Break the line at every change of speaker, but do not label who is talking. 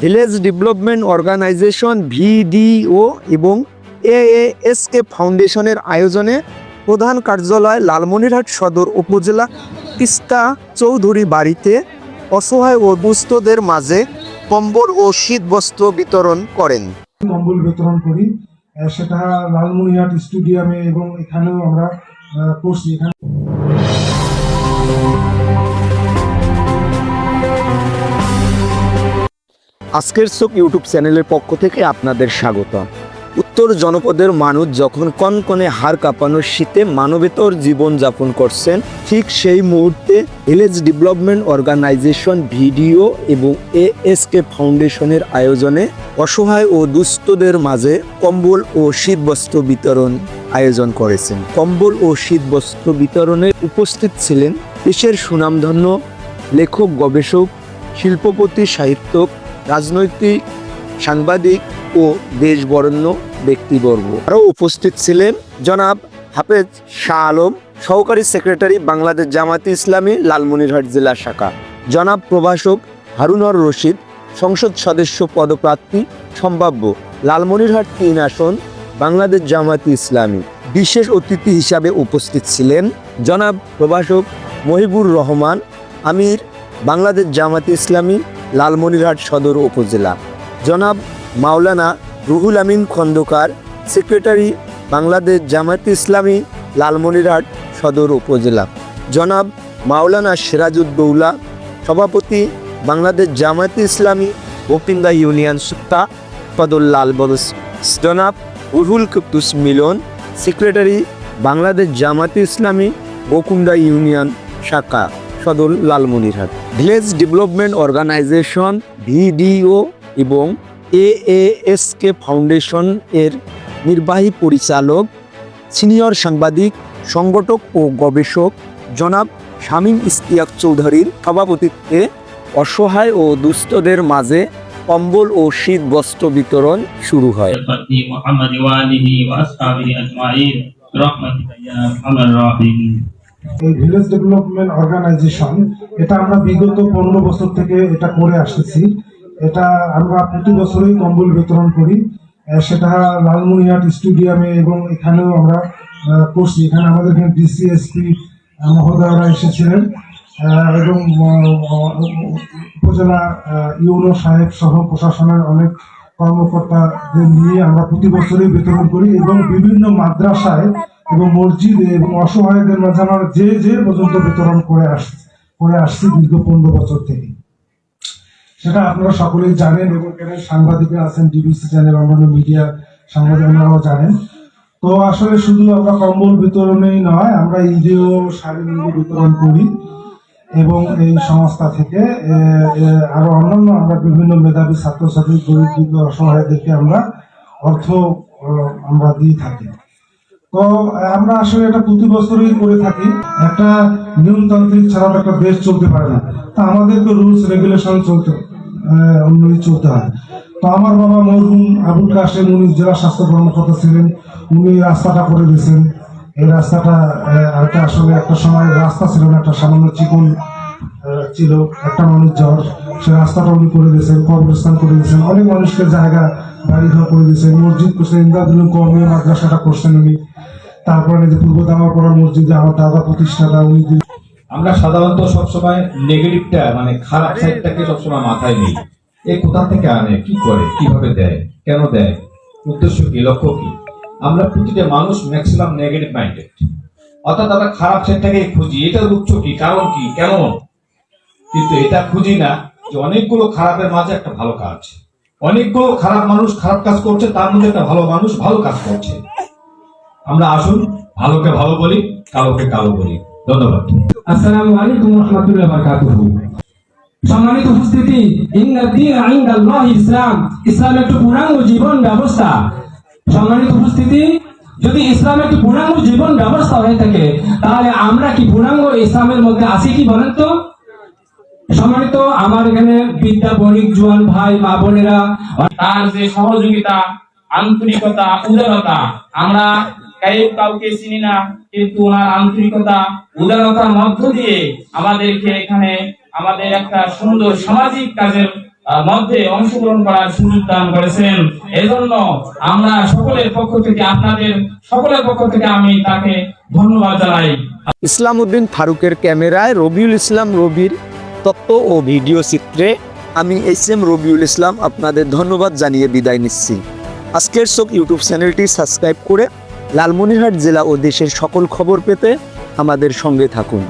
Village development organisation, video এবং এএএসকে ফাউন্ডেশনের আয়োজনে প্রধান কার্যালয় লালমনিরহাট সদর উপজেলা তিস্তা চৌধুরী বাড়িতে অসহায় ও দুস্থদের মাঝে কম্বল ও শীতবস্ত্র বিতরণ করেন।
কম্বল বিতরণ করি সেটা লালমনিরহাট স্টেডিয়ামে এবং এখানেও আমরা করছি। এখানে
আজকের চোখ ইউটিউব চ্যানেলের পক্ষ থেকে আপনাদের স্বাগত উত্তর জনপদের মানুষ যখন কনকনে হাড় কাঁপানোর শীতে মানবেতর জীবন যাপন করছেন, ঠিক সেই মুহূর্তে ভিলেজ ডেভেলপমেন্ট অর্গানাইজেশন ভিডিও এবং এএসকে ফাউন্ডেশনের আয়োজনে অসহায় ও দুস্থদের মাঝে কম্বল ও শীতবস্ত্র বিতরণ আয়োজন করেছেন। কম্বল ও শীতবস্ত্র বিতরণে উপস্থিত ছিলেন দেশের সুনামধন্য লেখক, গবেষক, শিল্পপতি, সাহিত্যক রাজনৈতিক, সাংবাদিক ও দেশবরণ্য ব্যক্তিবর্গ। আরও উপস্থিত ছিলেন জনাব হাফেজ শাহ আলম, সহকারী সেক্রেটারি বাংলাদেশ জামায়াতে ইসলামী, লালমনিরহাট জেলা শাখা। জনাব প্রভাষক হারুনর রশিদ, সংসদ সদস্য পদপ্রার্থী সম্ভাব্য, লালমনিরহাট তিন আসন, বাংলাদেশ জামায়াতে ইসলামী। বিশেষ অতিথি হিসাবে উপস্থিত ছিলেন জনাব প্রভাষক মহিবুর রহমান, আমির, বাংলাদেশ জামাতে ইসলামী লালমনিরহাট সদর উপজেলা। জনাব মাওলানা রুহুল আমিন খন্দকার, সেক্রেটারি বাংলাদেশ জামাতে ইসলামী লালমনিরহাট সদর উপজেলা। জনাব মাওলানা সিরাজউদ্দৌলা সভাপতি বাংলাদেশ জামাতে ইসলামী গোপিন্দা ইউনিয়ন সুক্তা সদর লালবরস জনাব উরহুল কুদ্দুস মিলন, সেক্রেটারি বাংলাদেশ জামাতে ইসলামী গোকুন্দা ইউনিয়ন শাখা। সদর Lalmonirhat. Village development organization, VDO এবং এএএসকে ফাউন্ডেশন এর নির্বাহী পরিচালক, সিনিয়র সাংবাদিক, সংগঠক ও গবেষক জনাব শামীম ইস্তিয়াক চৌধুরীর সভাপতিত্বে অসহায় ও দুস্থদের মাঝে কম্বল ও শীত বস্ত্র বিতরণ শুরু হয়।
এই ভিলেজ ডেভেলপমেন্ট অর্গানাইজেশন এটা আমরা বিগত পনেরো বছর থেকে এটা করে আসতেছি। এটা আমরা প্রতি বছরই কম্বল বিতরণ করি। সেটা লালমনিহাট স্টেডিয়ামে এবং এখানেও আমরা করছি। এখানে আমাদের এখানে ডিসিএসপি মহোদয়রা এসেছিলেন। এবং উপজেলা ইউনো সাহেব সহ প্রশাসনের অনেক কর্মকর্তাদের নিয়ে আমরা প্রতি বছরই বিতরণ করি এবং বিভিন্ন মাদ্রাসায় এবং মসজিদে এবং অসহায়দের মাঝে আমরা যে যে পর্যন্ত বিতরণ করে আসছি করে আসছি দীর্ঘ পনেরো বছর থেকে। সেটা আপনারা সকলেই জানেন এবং এখানে সাংবাদিকরা আছেন ডিবিসি চ্যানেল অন্যান্য মিডিয়া সাংবাদিকরাও জানেন। তো আসলে শুধু আমরা কম্বল বিতরণেই নয়, আমরা শাড়ি নীতি বিতরণ করি এবং এই সংস্থা থেকে আরও অন্যান্য আমরা বিভিন্ন মেধাবী ছাত্রছাত্রী, গরিব দুঃখী আমরা অর্থ আমরা দিয়ে থাকি। তো আমরা আসলে এটা প্রতি বছরই করে থাকি। একটা নিয়মতান্ত্রিক ছাড়া তো একটা দেশ চলতে পারে না। তা আমাদেরকে রুলস, রেগুলেশন চলতে অনুযায়ী চলতে হয়। তো আমার বাবা মরহুম আবুল কাশেম, উনি জেলা স্বাস্থ্য কর্মকর্তা ছিলেন। উনি রাস্তাটা করে দিয়েছেন। এই রাস্তাটা এটা আসলে একটা সময় রাস্তা ছিল না, একটা সামান্য চিকন ছিল, একটা মানুষ যাওয়ার সে রাস্তাটা উনি করে দিয়েছেন, কবরস্থান করে দিয়েছেন। অনেক মানুষকে জায়গা বাড়ি ঘর করে দিয়েছেন মসজিদ করছেন ইন্দাদুল কর্মীয় মাদ্রাসাটা করছেন উনি। তারপরে যে পূর্ব দামাপাড়া মসজিদে আমার দাদা প্রতিষ্ঠাতা উনি।
আমরা সাধারণত সবসময় নেগেটিভটা মানে খারাপ সাইডটাকে সবসময় মাথায় নিই। এ কোথা থেকে আনে? কি করে? কীভাবে দেয়? কেন দেয়? উদ্দেশ্য কি? লক্ষ্য কি? আমরা প্রতিটা মানুষ ম্যাক্সিমাম নেগেটিভ মাইন্ডেড অর্থাৎ আমরা খারাপ সাইডটাকে খুঁজি। এটার উৎস কি? কারণ কি? কেন কিন্তু এটা খুঁজি না যে অনেকগুলো খারাপের মাঝে একটা ভালো কাজ। অনেকগুলো খারাপ মানুষ খারাপ কাজ করছে, তার মধ্যে একটা ভালো মানুষ ভালো কাজ করছে। আমরা আসুন, ভালোকে ভালো বলি, কালোকে কালো বলি। ধন্যবাদ।
আসসালামু আলাইকুম রহমতুল্লাহ বারকাতুহু। সম্মানিত উপস্থিতি ইসলাম ইসলাম একটি পূর্ণাঙ্গ জীবন ব্যবস্থা। সম্মানিত উপস্থিতি, যদি ইসলাম একটি পূর্ণাঙ্গ জীবন ব্যবস্থা হয়ে থাকে, তাহলে আমরা কি পূর্ণাঙ্গ ইসলামের মধ্যে আছি কি বলেন তো? সম্মানিত আমার এখানে বিদ্যা বণিক জোয়ান ভাই, মা বোনেরা,
তার যে সহযোগিতা, আন্তরিকতা, উদারতা, আমরা কেউ কাউকে চিনি না, কিন্তু ওনার আন্তরিকতা, উদারতার মধ্য দিয়ে আমাদেরকে এখানে আমাদের একটা সুন্দর সামাজিক কাজের মধ্যে অংশগ্রহণ করার সুযোগ দান করেছেন। এজন্য আমরা সকলের পক্ষ থেকে, আপনাদের সকলের পক্ষ থেকে আমি তাকে ধন্যবাদ জানাই।
ইসলাম উদ্দিন ফারুকের ক্যামেরায় রবিউল ইসলাম রবির তত্ত্ব ও ভিডিও চিত্রে আমি এস এম রবিউল ইসলাম আপনাদের ধন্যবাদ জানিয়ে বিদায় নিচ্ছি। আজকের শোক ইউটিউব চ্যানেলটি সাবস্ক্রাইব করে লালমনিরহাট জেলা ও দেশের সকল খবর পেতে আমাদের সঙ্গে থাকুন।